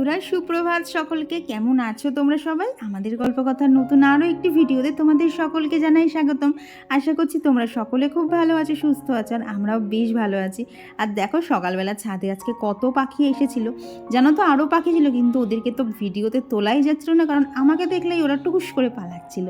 বন্ধুরা, সুপ্রভাত সকলকে। কেমন আছো তোমরা সবাই? আমাদের গল্পকথার নতুন আরও একটি ভিডিওতে তোমাদের সকলকে জানাই স্বাগতম। আশা করছি তোমরা সকলে খুব ভালো আছো, সুস্থ আছো, আর আমরাও বেশ ভালো আছি। আর দেখো, সকালবেলা ছাদে আজকে কত পাখি এসেছিল। জানো তো, আরও পাখি ছিল, কিন্তু ওদেরকে তো ভিডিওতে তোলাই যাচ্ছিল না, কারণ আমাকে দেখলেই ওরা টুকুস করে পালাচ্ছিল।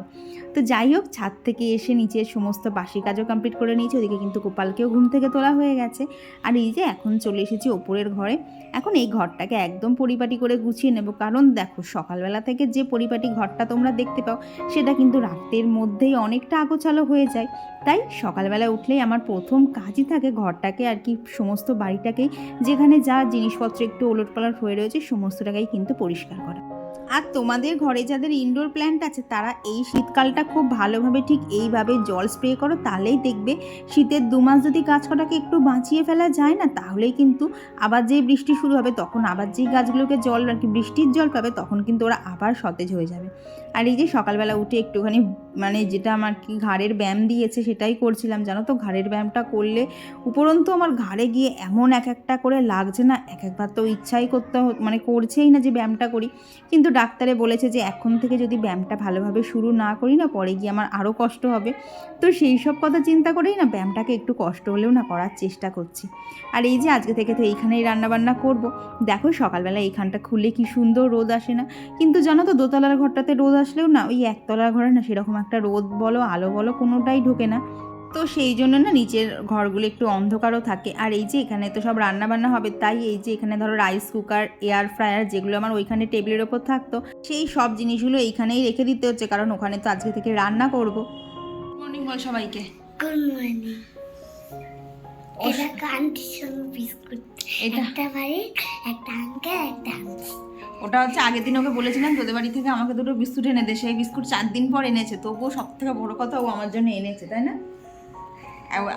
তো যাই হোক, ছাদ থেকে এসে নিচে সমস্ত বাসি কাজও কমপ্লিট করে নিয়েছি। ওদিকে কিন্তু গোপালকেও ঘুম থেকে তোলা হয়ে গেছে। আর এই যে এখন চলে এসেছি ওপরের ঘরে। এখন এই ঘরটাকে একদম পরিপাটি করে গুছিয়ে নেব। কারণ দেখো, সকালবেলা থেকে যে পরিপাটি ঘরটা তোমরা দেখতে পাও, সেটা কিন্তু রাতের মধ্যেই অনেকটা আগোছালো হয়ে যায়। তাই সকালবেলা উঠলেই আমার প্রথম কাজই থাকে ঘরটাকে আর কি, সমস্ত বাড়িটাকেই। যেখানে যা জিনিসপত্র একটু ওলটপালট হয়ে রয়েছে, সমস্তটাকেই কিন্তু পরিষ্কার করা। আর তোমাদের ঘরে যাদের ইনডোর প্ল্যান্ট আছে, তারা এই শীতকালটা খুব ভালোভাবে ঠিক এইভাবে জল স্প্রে করো, তাহলেই দেখবে শীতের দু মাস যদি গাছ কটাকে একটু বাঁচিয়ে ফেলা যায় না, তাহলেই কিন্তু আবার যেই বৃষ্টি শুরু হবে, তখন আবার যেই গাছগুলোকে জল আর কি বৃষ্টির জল পাবে, তখন কিন্তু ওরা আবার সতেজ হয়ে যাবে। আর এই যে সকালবেলা উঠে একটুখানি মানে যেটা আমার কি ঘাড়ের ব্যায়াম দিয়েছে, সেটাই করছিলাম, জানো তো? ঘাড়ের ব্যায়ামটা করলে উপরন্তু আমার ঘাড়ে গিয়ে এমন এক একটা করে লাগছে না, এক একবার তো ইচ্ছাই করতে মানে করছেই না যে ব্যায়ামটা করি। কিন্তু ডাক্তারে বলেছে যে এখন থেকে যদি ব্যায়ামটা ভালোভাবে শুরু না করি না, পরে গিয়ে আমার আরও কষ্ট হবে। তো সেই সব কথা চিন্তা করেই না ব্যায়ামটাকে একটু কষ্ট হলেও না করার চেষ্টা করছি। আর এই যে আজকে থেকে তো এইখানেই রান্নাবান্না করব। দেখো সকালবেলা এইখানটা খুলে কি সুন্দর রোদ আসে না। কিন্তু জানো তো দোতলার ঘরটাতে রোদ আসলেও না ওই একতলার ঘরে না সেরকম একটা রোদ বলো, আলো বলো কোনোটাই ঢোকে না। তো সেই জন্য না নিচের ঘরগুলো একটু অন্ধকারও থাকে। আর এই যে এখানে তো সব রান্নাবান্না হবে তাই এই যে এখানে ধরো রাইস কুকার এয়ার ফ্রায়ার যেগুলো আমার ওইখানে টেবিলের ওপর থাকতো সেই সব জিনিসগুলো এইখানেই রেখে দিতে হচ্ছে কারণ ওখানে তো আজকে থেকে রান্না করব। মর্নিং বল সবাইকে। গুড মর্নিং এটা কান্ডিশন বিস্কুট। একটা বাড়ি একটা আঙ্কেল একটা আন্টি ওটা হচ্ছে আগের দিন ওকে বলেছিলাম তোদের বাড়ি থেকে আমাকে দুটো বিস্কুট এনে দে সেই বিস্কুট চার দিন পর এনেছে তবুও সব থেকে বড় কথা ও আমার জন্য এনেছে তাই না?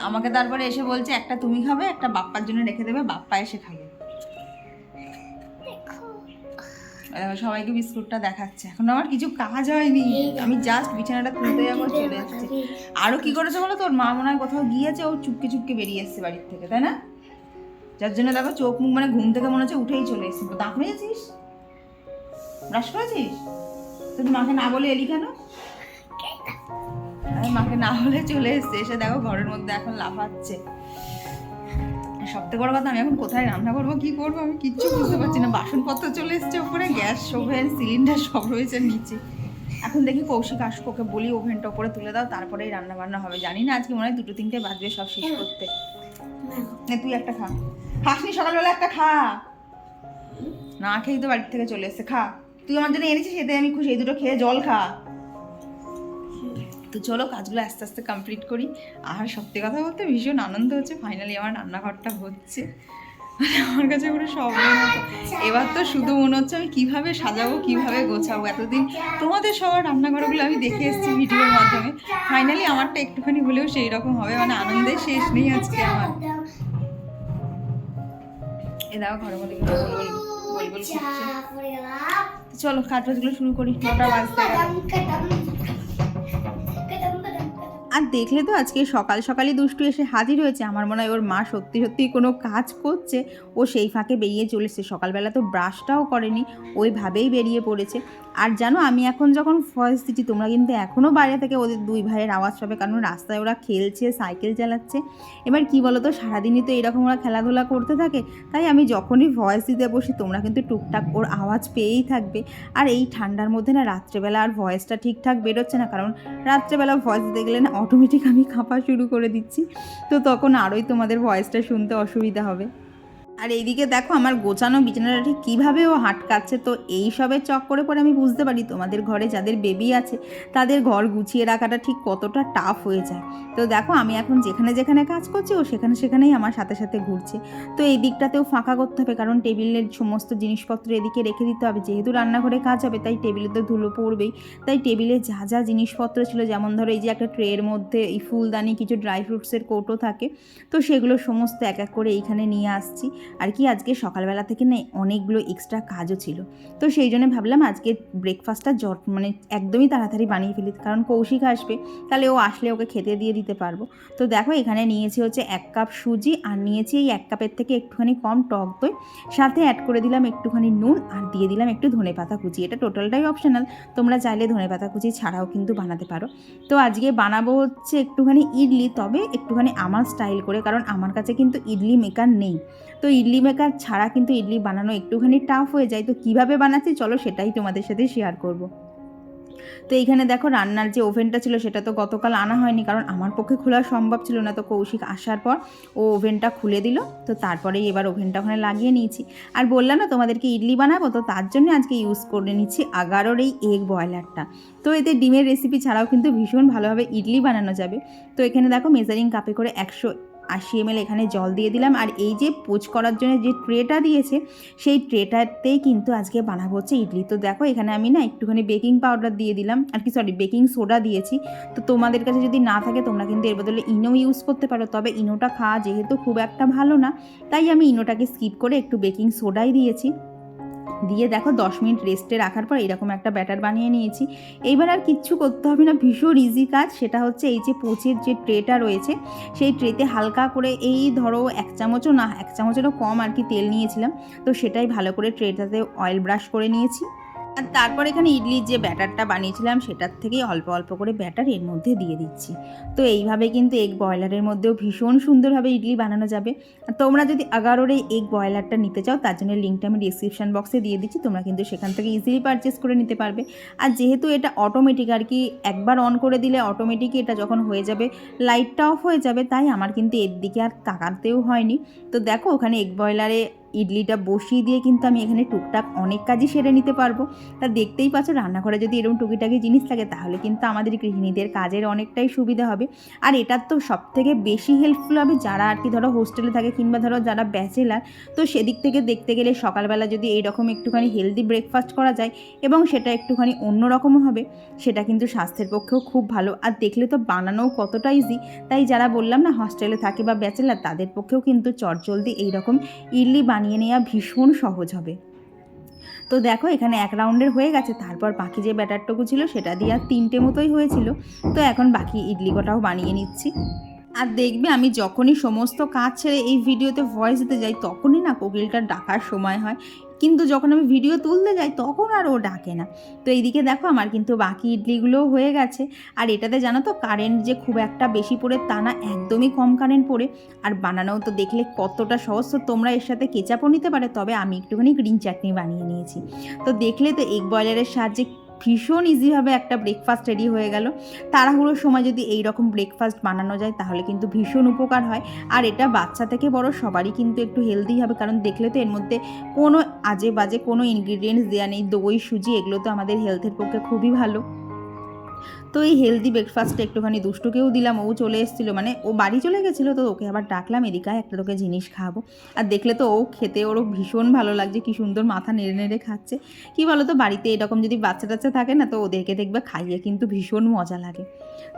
আমাকে তারপরে এসে বলছে একটা তুমি খাবে একটা বাপ্পার জন্য রেখে দেবে বাপ্পা এসে খাবে। সবাইকে বিস্কুটটা দেখাচ্ছে। এখন আমার কিছু কাজ হয়নি। আমি জাস্ট বিছানাটা তুলতে যাব চলে এসেছে। আরও কি করেছে বলো তোর মা মনে হয় কোথাও গিয়েছে ও চুপকে চুপকে বেরিয়ে এসছে বাড়ির থেকে তাই না? যার জন্য দেখো চোখ মুখ মানে ঘুম থেকে মনে হচ্ছে উঠেই চলে এসেছে। দাঁত মেজেছিস? ব্রাশ করেছিস? তুই মাকে না বলে এলি কেন? মাকে না হলে চলে এসছে। এসে দেখো ঘরের মধ্যে এখন লাফাচ্ছে। সব থেকে বড় কথা, আমি এখন কোথায় রান্না করব, কি করব, আমি কিচ্ছু বুঝতে পারছি না। বাসনপত্র চলে এসছে ওপরে, গ্যাস, ওভেন, সিলিন্ডার সব রয়েছে নিচে। এখন দেখি কৌশিক আসুক, ওকে বলি ওভেনটা ওপরে তুলে দাও, তারপরেই রান্না বান্না হবে। জানি না আজকে মনে হয় দুটো তিনটে বাজবে সব শেষ করতে। তুই একটা খা। খাসনি, সকালবেলা একটা খা। না খেয়েই তো বাড়ির থেকে চলে এসছে, খা। তুই আমার জন্য এনেছিস, এতে আমি খুশি, এই দুটো খেয়ে জল খা। তো চলো কাজগুলো আস্তে আস্তে কমপ্লিট করি। আর সত্যি কথা বলতে ভীষণ আনন্দ হচ্ছে। ফাইনালি আমার রান্নাঘরটা হচ্ছে। মানে আমার কাছে পুরো মতো এবার তো শুধু মনে হচ্ছে আমি কীভাবে সাজাবো, কীভাবে গোছাবো। এতদিন তোমাদের সবার রান্নাঘরগুলো আমি দেখে এসেছি ভিডিওর মাধ্যমে। ফাইনালি আমারটা একটুখানি হলেও সেই রকম হবে। মানে আনন্দের শেষ নেই আজকে আমার। এ দাও ঘরের মধ্যে চলো কাজ বাজগুলো শুরু করি। নটা বাজতে আর দেখলে তো আজকে সকাল সকালই দুষ্টু এসে হাজির হয়েছে। আমার মনে হয় ওর মা সত্যি সত্যি কোনো কাজ করছে। ও সেই ফাঁকে বেরিয়ে চলেছে। সকালবেলা তো ব্রাশটাও করেনি। ওইভাবেই বেরিয়ে পড়েছে। আর জানো, আমি এখন যখন ভয়েস দিচ্ছি, তোমরা কিন্তু এখনও বাইরে থেকে ওদের দুই ভাইয়ের আওয়াজ পাবে। কারণ রাস্তায় ওরা খেলছে, সাইকেল চালাচ্ছে। এবার কি বলো তো সারাদিনই তো এরকম ওরা খেলাধুলা করতে থাকে। তাই আমি যখনই ভয়েস দিতে বসি, তোমরা কিন্তু টুকটাক ওর আওয়াজ পেয়েই থাকবে। আর এই ঠান্ডার মধ্যে না, রাত্রেবেলা আর ভয়েসটা ঠিকঠাক বেরোচ্ছে না। কারণ রাত্রেবেলা ভয়েস দিতে গেলে না অটোমেটিক আমি খাপা শুরু করে দিচ্ছি। তো তখন আরোই তোমাদের ভয়েসটা শুনতে অসুবিধা হবে। আর এইদিকে দেখো আমার গোছানো বিছানাটা ঠিক কীভাবে ও হাটকাচ্ছে। তো এই সবের চক করে পরে আমি বুঝতে পারি তোমাদের ঘরে যাদের বেবি আছে, তাদের ঘর গুছিয়ে রাখাটা ঠিক কতটা টাফ হয়ে যায়। তো দেখো আমি এখন যেখানে যেখানে কাজ করছি, ও সেখানে সেখানেই আমার সাথে সাথে ঘুরছে। তো এই দিকটাতেও ফাঁকা করতে হবে, কারণ টেবিলের সমস্ত জিনিসপত্র এদিকে রেখে দিতে হবে। যেহেতু রান্নাঘরে কাজ হবে, তাই টেবিলে তো ধুলো পড়বেই। তাই টেবিলে যা যা জিনিসপত্র ছিল, যেমন ধরো এই যে একটা ট্রের মধ্যে এই ফুলদানি, কিছু ড্রাই ফ্রুটসের কৌটো থাকে, তো সেগুলো সমস্ত এক এক করে এইখানে নিয়ে আসছি। আর কি আজকে সকালবেলা থেকে না অনেকগুলো এক্সট্রা কাজও ছিল। তো সেই জন্য ভাবলাম আজকে ব্রেকফাস্টটা জট মানে একদমই তাড়াতাড়ি বানিয়ে ফেলি, কারণ কৌশিক আসবে, তাহলে ও আসলে ওকে খেতে দিয়ে দিতে পারব। তো দেখো এখানে নিয়েছি হচ্ছে এক কাপ সুজি আর নিয়েছি এই এক কাপের থেকে একটুখানি কম টক দই। সাথে অ্যাড করে দিলাম একটুখানি নুন আর দিয়ে দিলাম একটু ধনে পাতা কুচি। এটা টোটালটাই অপশনাল তোমরা চাইলে ধনে পাতা কুচি ছাড়াও কিন্তু বানাতে পারো। তো আজকে বানাবো হচ্ছে একটুখানি ইডলি, তবে একটুখানি আমার স্টাইল করে, কারণ আমার কাছে কিন্তু ইডলি মেকার নেই। তো ইডলি মেকার ছাড়া কিন্তু ইডলি বানানো একটুখানি টাফ হয়ে যায়। তো কীভাবে বানাচ্ছি? চলো সেটাই তোমাদের সাথে শেয়ার করব। তো এইখানে দেখো রান্নার যে ওভেনটা ছিল, সেটা তো গতকাল আনা হয়নি, কারণ আমার পক্ষে খোলা সম্ভব ছিল না। তো কৌশিক আসার পর ও ওভেনটা খুলে দিল। তো তারপরেই এবার ওভেনটা ওখানে লাগিয়ে নিয়েছি। আর বললাম না, তোমাদেরকে ইডলি বানাবো? তো তার জন্য আজকে ইউজ করে নিচ্ছি আগারোর এই এগ বয়লারটা তো এতে ডিমের রেসিপি ছাড়াও কিন্তু ভীষণ ভালোভাবে ইডলি বানানো যাবে। তো এখানে দেখো মেজারিং কাপে করে একশো আশি এমএল এখানে জল দিয়ে দিলাম। আর এই যে পোচ করার জন্য যে ট্রেটা দিয়েছে, সেই ট্রেটাতেই কিন্তু আজকে বানাবো হচ্ছে ইডলি। তো দেখো, এখানে আমি না একটুখানি বেকিং পাউডার দিয়ে দিলাম। আর কি সরি বেকিং সোডা দিয়েছি। তো তোমাদের কাছে যদি না থাকে, তোমরা কিন্তু এর বদলে ইনো ইউজ করতে পারো। তবে ইনোটা খাওয়া যেহেতু খুব একটা ভালো না, তাই আমি ইনোটাকে স্কিপ করে একটু বেকিং সোডাই দিয়েছি। দিয়ে দেখো দশ মিনিট রেস্টে রাখার পর এরকম একটা ব্যাটার বানিয়ে নিয়েছি। এইবার আর কিচ্ছু করতে হবে না, ভীষণ ইজি কাজ। সেটা হচ্ছে এই যে পোচের যে ট্রেটা রয়েছে, সেই ট্রেতে হালকা করে এই ধরো এক চামচও না, এক চামচেরও কম আর কি তেল নিয়েছিলাম। তো সেটাই ভালো করে ট্রেটাতে অয়েল ব্রাশ করে নিয়েছি। আর তারপর এখানে ইডলির যে ব্যাটারটা বানিয়েছিলাম, সেটার থেকেই অল্প অল্প করে ব্যাটার এর মধ্যে দিয়ে দিচ্ছি। তো এইভাবে কিন্তু এগ বয়লারের মধ্যেও ভীষণ সুন্দরভাবে ইডলি বানানো যাবে। আর তোমরা যদি এগারোর এই এগ বয়লারটা নিতে চাও, তার জন্য লিঙ্কটা আমি ডিসক্রিপশান বক্সে দিয়ে দিচ্ছি, তোমরা কিন্তু সেখান থেকে ইজিলি পারচেস করে নিতে পারবে। আর যেহেতু এটা অটোমেটিক আর কি, একবার অন করে দিলে অটোমেটিকই এটা যখন হয়ে যাবে লাইটটা অফ হয়ে যাবে, তাই আমার কিন্তু এর দিকে আর তাকাতেও হয়নি। তো দেখো, ওখানে এগ বয়লারে ইডলিটা বসিয়ে দিয়ে কিন্তু আমি এখানে টুকটাক অনেক কাজই সেরে নিতে পারব। তা দেখতেই পাচ্ছ, রান্নাঘরে যদি এরকম টুকিটাকি জিনিস থাকে, তাহলে কিন্তু আমাদের গৃহিণীদের কাজের অনেকটাই সুবিধা হবে। আর এটার তো সব থেকে বেশি হেল্পফুল হবে যারা আর কি ধরো হোস্টেলে থাকে কিংবা ধরো যারা ব্যাচেলার তো সেদিক থেকে দেখতে গেলে সকালবেলা যদি এইরকম একটুখানি হেলদি ব্রেকফাস্ট করা যায় এবং সেটা একটুখানি অন্যরকমও হবে, সেটা কিন্তু স্বাস্থ্যের পক্ষেও খুব ভালো। আর দেখলে তো বানানোও কতটা ইজি তাই যারা বললাম না হস্টেলে থাকে বা ব্যাচেলার তাদের পক্ষেও কিন্তু চটজলদি এইরকম ইডলি বানিয়ে নেওয়া ভীষণ সহজ হবে। তো দেখো, এখানে এক রাউন্ডের হয়ে গেছে, তারপর বাকি যে ব্যাটারটুকু ছিল সেটা দিয়ে আর তিনটে মতোই হয়েছিল। তো এখন বাকি ইডলি কটাও বানিয়ে নিচ্ছি। আর দেখবে আমি যখনই সমস্ত কাজ ছেড়ে এই ভিডিওতে ভয়েস দিতে যাই, তখনই না কোকিলটা ডাকার সময় হয়। কিন্তু যখন আমি ভিডিও তুলতে যাই, তখন আর ও ডাকে না। তো এইদিকে দেখো আমার কিন্তু বাকি ইডলিগুলোও হয়ে গেছে। আর এটাতে জানো তো কারেন্ট যে খুব একটা বেশি পড়ে, তা না একদমই কম কারেন্ট পড়ে। আর বানানোও তো দেখলে কতটা সহজ। তো তোমরা এর সাথে কেচাপও নিতে পারে, তবে আমি একটুখানি গ্রিন চাটনি বানিয়ে নিয়েছি। তো দেখলে তো এগ বয়লারের সাহায্যে ভীষণ ইজিভাবে একটা ব্রেকফাস্ট রেডি হয়ে গেল। তাড়াহুড়োর সময় যদি এই রকম ব্রেকফাস্ট বানানো যায়, তাহলে কিন্তু ভীষণ উপকার হয়। আর এটা বাচ্চা থেকে বড় সবারই কিন্তু একটু হেলদি হবে, কারণ দেখলে তো এর মধ্যে কোনো আজে বাজে কোনো ইনগ্রিডিয়েন্টস দেওয়া নেই। দই, সুজি, এগুলো তো আমাদের হেলথের পক্ষে খুবই ভালো। তো এই হেলদি ব্রেকফাস্টটা একটুখানি দুষ্টুকেও দিলাম, ও চলে এসেছিল মানে ও বাড়ি চলে গেছিল তো ওকে আবার ডাকলাম এদিকায় একটা তোকে জিনিস খাব আর দেখলে তো ও খেতে ওরও ভীষণ ভালো লাগছে, কি সুন্দর মাথা নেড়ে নেড়ে খাচ্ছে। কি বলো তো বাড়িতে এরকম যদি বাচ্চা টাচ্চা থাকে না, তো ওদেরকে দেখবে খাইয়ে কিন্তু ভীষণ মজা লাগে।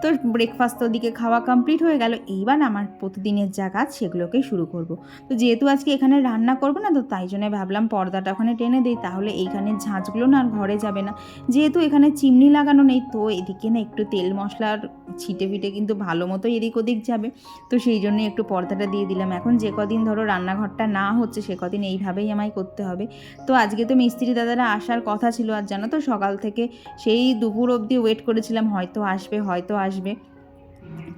তো ব্রেকফাস্ট ওদিকে খাওয়া কমপ্লিট হয়ে গেল, এইবার আমার প্রতিদিনের যা কাজ সেগুলোকেই শুরু করব। তো যেহেতু আজকে এখানে রান্না করব না, তো তাই জন্য ভাবলাম পর্দাটা ওখানে টেনে দিই, তাহলে এইখানে ঝাঁঝগুলো না আর ঘরে যাবে না। যেহেতু এখানে চিমনি লাগানো নেই, তো এদিকে না একটু তেল মশলার ছিটে ফিটে কিন্তু ভালো মতো এদিক ওদিক যাবে। তো সেই জন্য একটু পর্দাটা দিয়ে দিলাম। এখন যে কদিন ধরো রান্নাঘরটা না হচ্ছে, সে কদিন এইভাবেই আমায় করতে হবে। তো আজকে তো মিস্ত্রি দাদারা আসার কথা ছিল আর জানো তো, সকাল থেকে সেই দুপুর অবধি ওয়েট করেছিলাম, হয়তো আসবে হয়তো আসবে।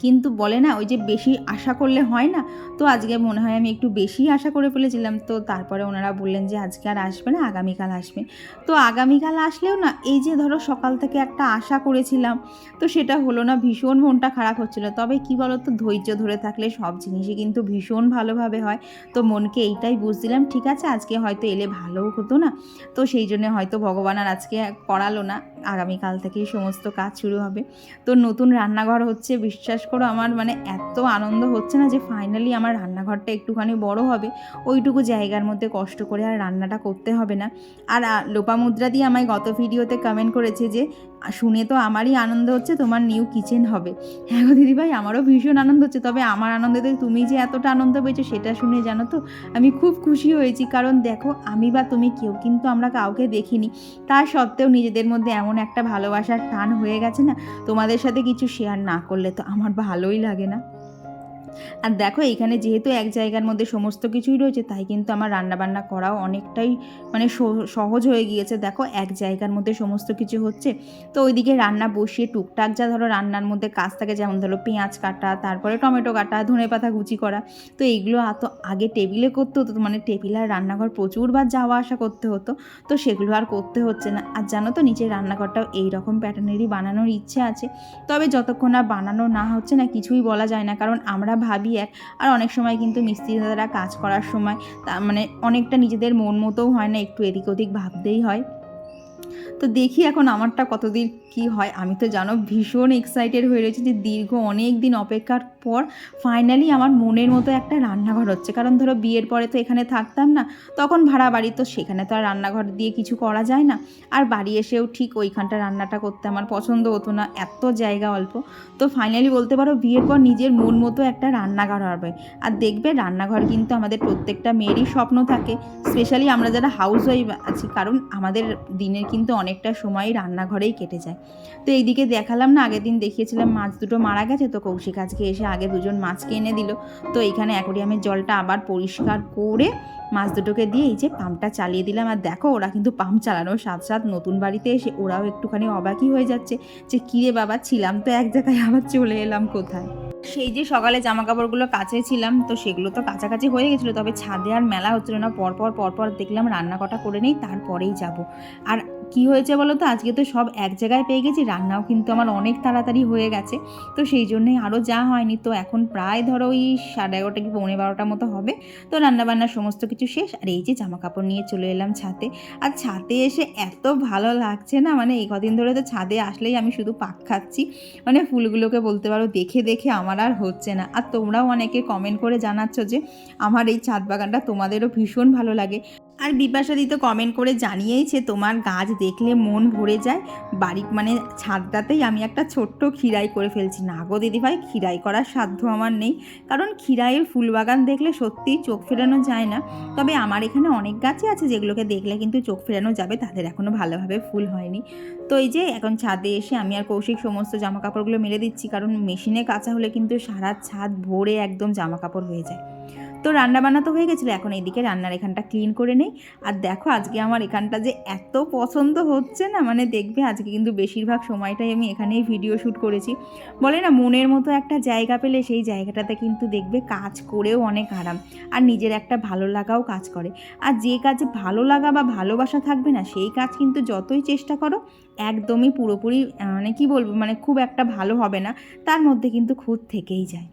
কিন্তু বলে না, ওই যে বেশি আশা করলে হয় না? তো আজকে মনে হয় আমি একটু বেশি আশা করে ফেলেছিলাম। তো তারপরে ওনারা বললেন যে, আজকে আর আসবে না, আগামীকাল আসবে। তো আগামীকাল আসলেও না, এই যে ধরো সকাল থেকে একটা আশা করেছিলাম, তো সেটা হলো না, ভীষণ মনটা খারাপ হচ্ছিল। তবে কি বলো তো ধৈর্য ধরে থাকলে সব জিনিসই কিন্তু ভীষণ ভালোভাবে হয়। তো মনকে এইটাই বুঝদিলাম ঠিক আছে, আজকে হয়তো এলে ভালোও হতো না। তো সেই জন্য হয়তো ভগবান আর আজকে করালো না। আগামীকাল থেকেই সমস্ত কাজ শুরু হবে। তো নতুন রান্নাঘর হচ্ছে, বিশ্বাস করো, আমার মানে এত আনন্দ হচ্ছে না যে ফাইনালি আমার রান্নাঘরটা একটুখানি বড় হবে। ওইটুকু জায়গার মধ্যে কষ্ট করে আর রান্নাটা করতে হবে না। আর লোপামুদ্রা দিয়ে আমায় গত ভিডিওতে কমেন্ট করেছে যে শুনে তো আমারই আনন্দ হচ্ছে, তোমার নিউ কিচেন হবে। হ্যাঁ গো দিদিভাই, আমারও ভীষণ আনন্দ হচ্ছে, তবে আমার আনন্দতে তুমি যে এতটা আনন্দ পেয়েছ সেটা শুনে জানো তো, আমি খুব খুশি হয়েছি। কারণ দেখো, আমি বা তুমি কেউ কিন্তু আমরা কাউকে দেখিনি। তা সত্ত্বেও নিজেদের মধ্যে এমন একটা ভালোবাসার টান হয়ে গেছে না, তোমাদের সাথে কিছু শেয়ার না করলে তো আমার ভালোই লাগে না। আর দেখো, এখানে যেহেতু এক জায়গার মধ্যে সমস্ত কিছুই রয়েছে, তাই কিন্তু আমার রান্নাবান্না করাও অনেকটাই মানে সহজ হয়ে গিয়েছে। দেখো, এক জায়গার মধ্যে সমস্ত কিছু হচ্ছে। তো ওইদিকে রান্না বসিয়ে টুকটাক যা ধরো রান্নার মধ্যে কাজ থাকে, যেমন ধরো পেঁয়াজ কাটা, তারপরে টমেটো কাটা, ধনে পাতা কুচি করা, তো এইগুলো এত আগে টেবিলে করতে হতো মানে টেবিল আর রান্নাঘর প্রচুরবার যাওয়া আসা করতে হতো, তো সেগুলো আর করতে হচ্ছে না। আর জানো তো, নিচের রান্নাঘরটাও এই রকম প্যাটার্নেরই বানানোর ইচ্ছে আছে। তবে যতক্ষণ আর বানানো না হচ্ছে, না কিছুই বলা যায় না, কারণ আমরা ভাবি এক। আর অনেক সময় কিন্তু মিস্ত্রি দাদারা কাজ করার সময় তা মানে অনেকটা নিজেদের মন মতোও হয় না, একটু এদিক ওদিক ভাবতেই হয়। তো দেখি এখন আমারটা কতদিন কি হয়। আমি তো জানো ভীষণ এক্সাইটেড হয়ে রয়েছে যে দীর্ঘ অনেক দিন অপেক্ষার পর ফাইনালি আমার মনের মতো একটা রান্নাঘর হচ্ছে। কারণ ধরো বিয়ের পরে তো এখানে থাকতাম না, তখন ভাড়া বাড়ি তো সেখানে তো আর রান্নাঘর দিয়ে কিছু করা যায় না। আর বাড়ি এসেও ঠিক ওইখানটা রান্নাটা করতে আমার পছন্দ হতো না, এত জায়গা অল্প। তো ফাইনালি বলতে পারো বিয়ের পর নিজের মন মতো একটা রান্নাঘর হবে। আর দেখবে রান্নাঘর কিন্তু আমাদের প্রত্যেকটা মেয়েরই স্বপ্ন থাকে স্পেশালি আমরা যারা হাউস ওয়াইফ আছি, কারণ আমাদের দিনের কিন্তু অনেকটা সময় রান্নাঘরেই কেটে যায়। তো এইদিকে দেখালাম না, আগের দিন দেখিয়েছিলাম মাছ দুটো মারা গেছে, তো কৌশিক আজকে এসে আগে দুজন মাছকে এনে দিল। তো এইখানে অ্যাকোরিয়ামের জলটা আবার পরিষ্কার করে মাছ দুটোকে দিয়ে এই যে পাম্পটা চালিয়ে দিলাম। আর দেখো, ওরা কিন্তু পাম্প চালানোর সাথ সাথ নতুন বাড়িতে এসে ওরাও একটুখানি অবাকই হয়ে যাচ্ছে যে কিরে বাবা, ছিলাম তো এক জায়গায়, আবার চলে এলাম কোথায়? সেই যে সকালে জামা কাপড়গুলো কাছে ছিলাম, তো সেগুলো তো কাছাকাছি হয়ে গেছিল। তবে ছাদে আর মেলা হচ্ছিল না। পরপর পরপর দেখলাম রান্না কটা করে নেই, তারপরেই যাব। আর কি হয়েছে বলো তো? আজকে তো সব এক জায়গায় পেয়ে গেছি, রান্নাও কিন্তু আমার অনেক তাড়াতাড়ি হয়ে গেছে। তো সেই জন্যই আরও যা হয়নি, তো এখন প্রায় ধরো ওই সাড়ে এগারোটা কি পৌনে বারোটার মতো হবে। তো রান্নাবান্নার সমস্ত কিছু শেষ, আর এই যে জামা কাপড় নিয়ে চলে এলাম ছাদে। আর ছাদে এসে এত ভালো লাগছে না? মানে এই কদিন ধরে তো ছাদে আসলেই আমি শুধু পাক খাচ্ছি। মানে ফুলগুলোকে বলতে পারো, দেখে দেখে আমার আর হচ্ছে না। আর তোমরাও অনেকে কমেন্ট করে জানাচ্ছ যে, আমার এই ছাদ বাগানটা তোমাদেরও ভীষণ ভালো লাগে। আর বিপাশাদি তো কমেন্ট করে জানিয়েইছে, তোমার গাছ দেখলে মন ভরে যায়। বাড়ি মানে ছাদটাতেই আমি একটা ছোট্ট খিরাই করে ফেলছি। না গো দিদিভাই খিরাই করার সাধ্য আমার নেই। কারণ খিরাইয়ের ফুল বাগান দেখলে সত্যিই চোখ ফেরানো যায় না। তবে আমার এখানে অনেক গাছই আছে যেগুলোকে দেখলে কিন্তু চোখ ফেরানো যাবে। তাদের এখনও ভালোভাবে ফুল হয়নি। তো এই যে এখন ছাদে এসে আমি আর কৌশিক সমস্ত জামা কাপড়গুলো মেলে দিচ্ছি। কারণ মেশিনে কাঁচা হলে কিন্তু সারা ছাদ ভরে একদম জামা কাপড় হয়ে যায়। তো রান্না বান্না তো হয়ে গেছিল, এখন এইদিকে রান্নার এখানটা ক্লিন করে নেই। আর দেখো আজকে আমার এখানটা যে এত পছন্দ হচ্ছে না মানে দেখবে আজকে কিন্তু বেশিরভাগ সময়টাই আমি এখানেই ভিডিও শ্যুট করেছি। বলে না, মনের মতো একটা জায়গা পেলে সেই জায়গাটাতে কিন্তু দেখবে কাজ করেও অনেক আরাম। আর নিজের একটা ভালো লাগাও কাজ করে। আর যে কাজে ভালো লাগা বা ভালোবাসা থাকবে না, সেই কাজ কিন্তু যতই চেষ্টা করো, একদমই পুরোপুরি মানে কি বলব মানে খুব একটা ভালো হবে না। তার মধ্যে কিন্তু খুঁত থেকেই যায়।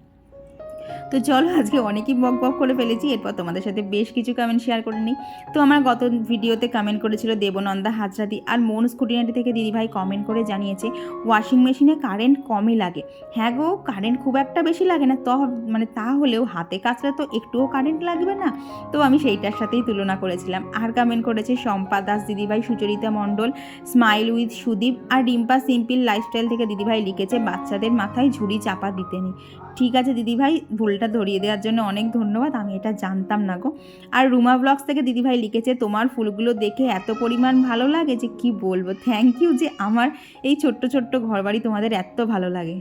তো চলো আজকে অনেকই বক বক করে ফেলেছি, এরপর তোমাদের সাথে বেশ কিছু কমেন্ট শেয়ার করে নিই। তো আমার গত ভিডিওতে কমেন্ট করেছিল দেবনন্দা হাজরাদি আর মন স্কুটিনাটি থেকে দিদিভাই কমেন্ট করে জানিয়েছে ওয়াশিং মেশিনে কারেন্ট কমই লাগে। হ্যাঁ গো কারেন্ট খুব একটা বেশি লাগে না তো মানে তাহলেও হাতে কাচলে তো একটুও কারেন্ট লাগবে না। তো আমি সেইটার সাথেই তুলনা করেছিলাম। আর কমেন্ট করেছে শম্পা দাস, দিদিভাই সুচরিতা মণ্ডল স্মাইল উইথ সুদীপ আর ডিম্পা সিম্পল লাইফস্টাইল থেকে দিদিভাই লিখেছে, বাচ্চাদের মাথায় ঝুড়ি চাপা দিতে নেই। ঠিক আছে দিদিভাই ভুলটা ধরিয়ে দেওয়ার জন্য অনেক ধন্যবাদ, আমি এটা জানতাম না গো। আর রুমা ব্লগস থেকে দিদিভাই লিখেছে, তোমার ফুলগুলো দেখে এত পরিমাণ ভালো লাগে যে কি বলব? থ্যাংক ইউ যে আমার এই ছোট্ট ছোট্ট ঘরবাড়ি তোমাদের এত ভালো লাগে।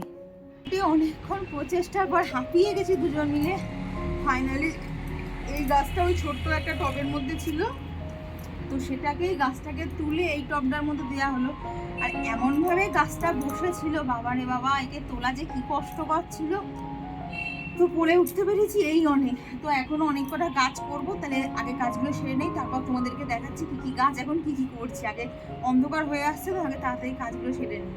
অনেকক্ষণ প্রচেষ্টার পর হাঁপিয়ে গেছি দুজন মিলে। ফাইনালি এই গাছটা ওই ছোট্ট একটা টবের মধ্যে ছিল। তো সেটাকেই গাছটাকে তুলে এই টবটার মধ্যে দেওয়া হলো। আর এমনভাবে গাছটা বসেছিল বাবা রে বাবা, একে তোলা যে কি কষ্টকর ছিল। তো পড়ে উঠতে পেরেছি, এই অনেক। তো এখনও অনেক কটা গাছ করব, তাহলে আগে কাজগুলো সেরে নেই, তারপর তোমাদেরকে দেখাচ্ছি কি কি গাছ এখন কি কি করছি। আগে অন্ধকার হয়ে আসছে তো, আগে তাড়াতাড়ি কাজগুলো সেরে নিই।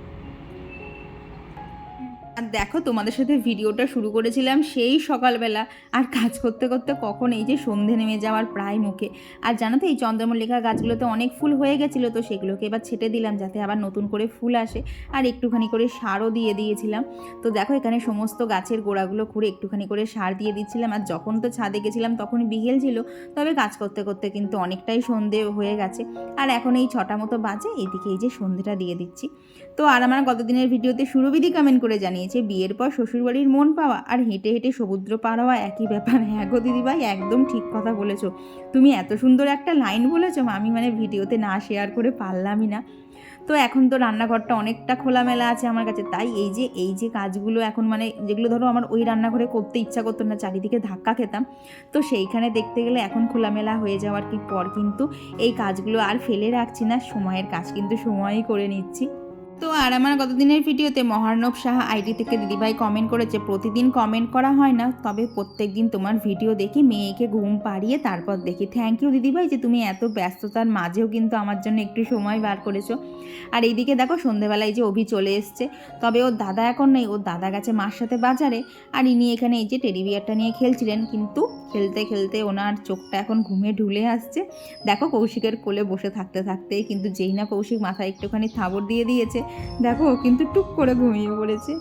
আর দেখো, তোমাদের সাথে ভিডিওটা শুরু করেছিলাম সেই সকালবেলা। আর কাজ করতে করতে কখন এই যে সন্ধে নেমে যাওয়ার প্রায় মুখে। আর জানো তো, এই চন্দ্রমল্লিকা গাছগুলোতে অনেক ফুল হয়ে গেছিল, তো সেগুলোকে এবার ছেটে দিলাম যাতে আবার নতুন করে ফুল আসে। আর একটুখানি করে সারও দিয়ে দিয়েছিলাম। তো দেখো, এখানে সমস্ত গাছের গোড়াগুলো খুঁড়ে একটুখানি করে সার দিয়ে দিচ্ছিলাম। আর যখন তো ছাদে গেছিলাম, তখন বিকেল ছিল। তবে কাজ করতে করতে কিন্তু অনেকটাই সন্ধে হয়ে গেছে। আর এখন এই ছটা মতো বাজে, এদিকে এই যে সন্ধেটা দিয়ে দিচ্ছি। তো আর আমার গতদিনের ভিডিওতে সুরবিধি কমেন্ট করে জানিয়েছে বিয়ের পর শ্বশুরবাড়ির মন পাওয়া আর হেঁটে হেঁটে সমুদ্র পার হওয়া একই ব্যাপার। হ্যাঁ গো দিদিভাই, একদম ঠিক কথা বলেছ। তুমি এত সুন্দর একটা লাইন বলেছ আমি মানে ভিডিওতে না শেয়ার করে পারলামই না। তো এখন তো রান্নাঘরটা অনেকটা খোলামেলা আছে আমার কাছে। তাই এই যে এই যে কাজগুলো এখন মানে যেগুলো ধরো আমার ওই রান্নাঘরে করতে ইচ্ছা করতো না, চারিদিকে ধাক্কা খেতাম। তো সেইখানে দেখতে গেলে এখন খোলামেলা হয়ে যাওয়ার কি পর। কিন্তু এই কাজগুলো আর ফেলে রাখছি না, সময়ের কাজ। কিন্তু সময়ই করে নিচ্ছি। তো আর আমার গতদিনের ভিডিওতে মহার্ণব সাহা আইডি থেকে দিদিভাই কমেন্ট করেছে, প্রতিদিন কমেন্ট করা হয় না, তবে প্রত্যেক দিন তোমার ভিডিও দেখি মেয়েকে ঘুম পাড়িয়ে তারপর দেখি। থ্যাংক ইউ দিদিভাই যে তুমি এত ব্যস্ততার মাঝেও কিন্তু আমার জন্য একটু সময় বার করেছ। আর এইদিকে দেখো সন্ধেবেলায় যে অভি চলে এসছে, তবে ওর দাদা এখন নেই, ওর দাদা গেছে মার সাথে বাজারে, আর ইনি এখানে এই যে টেডি বিয়ারটা নিয়ে খেলছিলেন, কিন্তু খেলতে খেলতে ওনার চোখটা এখন ঘুমে ঢুলে আসছে। দেখো কৌশিকের কোলে বসে থাকতে থাকতে কিন্তু যেই না কৌশিক মাথায় একটুখানি থাবর দিয়ে দিয়েছে দেখো, কিন্তু টুক করে ঘুমিয়ে পড়েছে।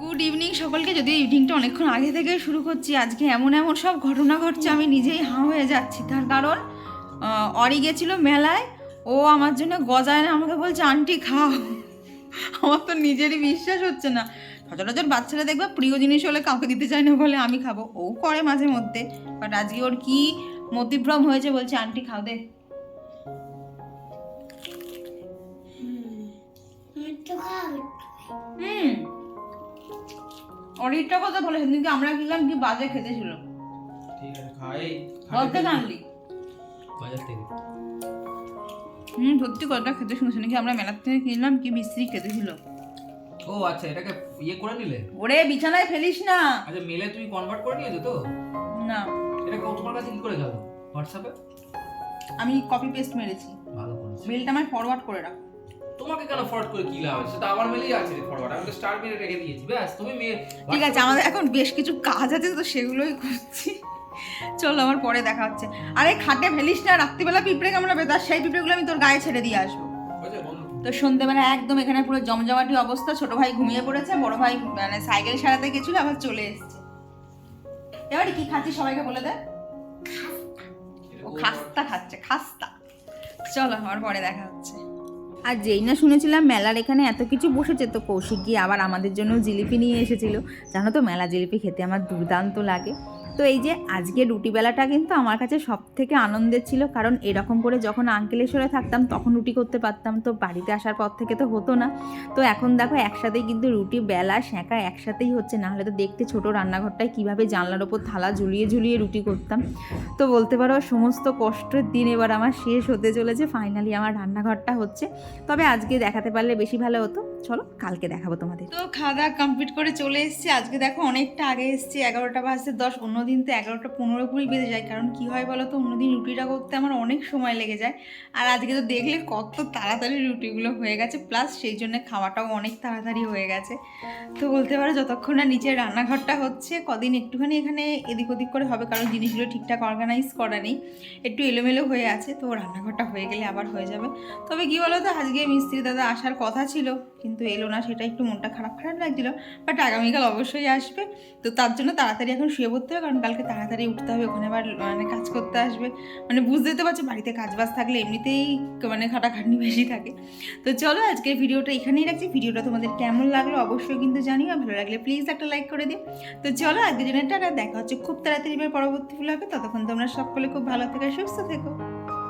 গুড ইভিনিং সকলকে। যদি ইভিনিংটা অনেকক্ষণ আগে থেকে শুরু করছি, আজকে এমন এমন সব ঘটনা ঘটছে, আমি নিজেই হাঁ হয়ে যাচ্ছি। তার কারণ অরি গেছিল মেলায়, ও আমার জন্য গজায় না, আমাকে বলছে, আন্টি, খাও। আমার তো নিজেরই বিশ্বাস হচ্ছে না। সচরাচর বাচ্চারা দেখবে প্রিয় জিনিস হলে কাউকে দিতে চায় না বলে আমি খাব। ও করে মাঝে মধ্যে বাট আজকে ওর কি মতিভ্রম হয়েছে বলছে, আন্টি, খাও দে। হুম। অনেকটা কথা বলে সেদিনকে আমরা গেলাম কি বাজে খেতে ছিল। ঠিক আছে খাই। বলতে আনলি বাজার থেকে। হুম সত্যি খেতে শুনেছি। নাকি আমরা মেলার থেকে কিনলাম কি মিস্ত্রি খেতে ছিল? ও আচ্ছা এটাকে ইয়ে করে নিলে? ওরে বিছানায় ফেলিস না। আচ্ছা মেলে তুমি কনভার্ট করে নিয়েছো তো? না। এটা তোমার কাছে কি করে গেল? হোয়াটসঅ্যাপে আমি কপি পেস্ট মেরেছি। ভালো করেছ। মেলটা আমায় ফরওয়ার্ড করে রাখ। তোমাকে কেন ফরওয়ার্ড করে কি লাভ? আছে সেটা আমার মেলেই আছে রে ফরওয়ার্ড আমি তো স্টার মেলে রেখে দিয়েছি। ব্যাস তুমি মেয়ে ঠিক আছে আমাদের এখন বেশ কিছু কাজ আছে তো সেগুলোই করছি। চলো আমার পরে দেখা হচ্ছে। আরে খাটে ফেলিস না রাত্রিবেলা পিঁপড়ে কামড়া বেতার সেই পিঁপড়েগুলো আমি তোর গায়ে ছেড়ে দিয়ে আসব। তো সন্ধ্যেবেলা একদম এখানে পুরো জমজমাটি অবস্থা ছোট ভাই ঘুমিয়ে পড়েছে বড় ভাই মানে সাইকেল সারাতে গেছিল আবার চলে এসেছে। এবারে কি খাচ্ছি সবাইকে বলে দে? ও খাস্তা খাচ্ছে খাস্তা। চলো আমার পরে দেখা হচ্ছে। আর যেই না শুনেছিলাম মেলার এখানে এত কিছু বসেছে, তো কৌশিক গিয়ে আবার আমাদের জন্য জিলিপি নিয়ে এসেছিল। জানো তো মেলা জিলিপি খেতে আমার দুর্দান্ত লাগে। তো এই যে আজকে রুটি বেলাটা কিন্তু আমার কাছে সব থেকে আনন্দের ছিল, কারণ এরকম করে যখন আঙ্কেলেশ্বরে থাকতাম তখন রুটি করতে পারতাম। তো বাড়িতে আসার পর থেকে তো হতো না। তো এখন দেখো একসাথেই কিন্তু রুটি, বেলা সেঁকা একসাথেই হচ্ছে। না হলে তো দেখতে ছোট রান্নাঘরটায় কীভাবে জানলার ওপর থালা ঝুলিয়ে ঝুলিয়ে রুটি করতাম। তো বলতে পারো সমস্ত কষ্টের দিন এবার আমার শেষ হতে চলেছে। ফাইনালি আমার রান্নাঘরটা হচ্ছে। তবে আজকে দেখাতে পারলে বেশি ভালো হতো। চলো কালকে দেখাবো তোমাদের। তো খাওয়া দাওয়া কমপ্লিট করে চলে এসেছি। আজকে দেখো অনেকটা আগে এসেছি। এগারোটা বাজতে দশ, অন্যদিন তো এগারোটা পনেরো কুড়ি বেজে যায়। কারণ কি হয় বলো তো? অন্যদিন রুটিটা করতে আমার অনেক সময় লেগে যায়। আর আজকে তো দেখলে কত তাড়াতাড়ি রুটিগুলো হয়ে গেছে। প্লাস সেই জন্য খাওয়াটাও অনেক তাড়াতাড়ি হয়ে গেছে। তো বলতে পারো যতক্ষণ না নিচের রান্নাঘরটা হচ্ছে, কদিন একটুখানি এখানে এদিক ওদিক করে হবে। কারণ জিনিসগুলো ঠিকঠাক অর্গানাইজ করা নেই। একটু এলোমেলো হয়ে আছে। তো রান্নাঘরটা হয়ে গেলে আবার হয়ে যাবে। তবে কি বলো তো? আজকে মিস্ত্রি দাদা আসার কথা ছিল। কিন্তু এলো না, সেটা একটু মনটা খারাপ খারাপ লাগছিল বাট আগামীকাল অবশ্যই আসবে। তো তার জন্য তাড়াতাড়ি এখন শুয়ে পড়তে হবে, কারণ কালকে তাড়াতাড়ি উঠতে হবে, ওখানে আবার মানে কাজ করতে আসবে। মানে বুঝতে তো পারছ, বাড়িতে কাজ বাজ থাকলে এমনিতেই মানে খাটাখাটনি বেশি থাকে। তো চলো আজকের ভিডিওটা এখানেই রাখছি। ভিডিওটা তোমাদের কেমন লাগল অবশ্যই কিন্তু জানিও ভালো লাগলে প্লিজ একটা লাইক করে দিও। তো চলো আজকের জন্য টাটা, দেখা হচ্ছে খুব তাড়াতাড়ি পরবর্তী হবে ততক্ষণ তোমরা সকলে খুব ভালো থেকে, সুস্থ থেকো।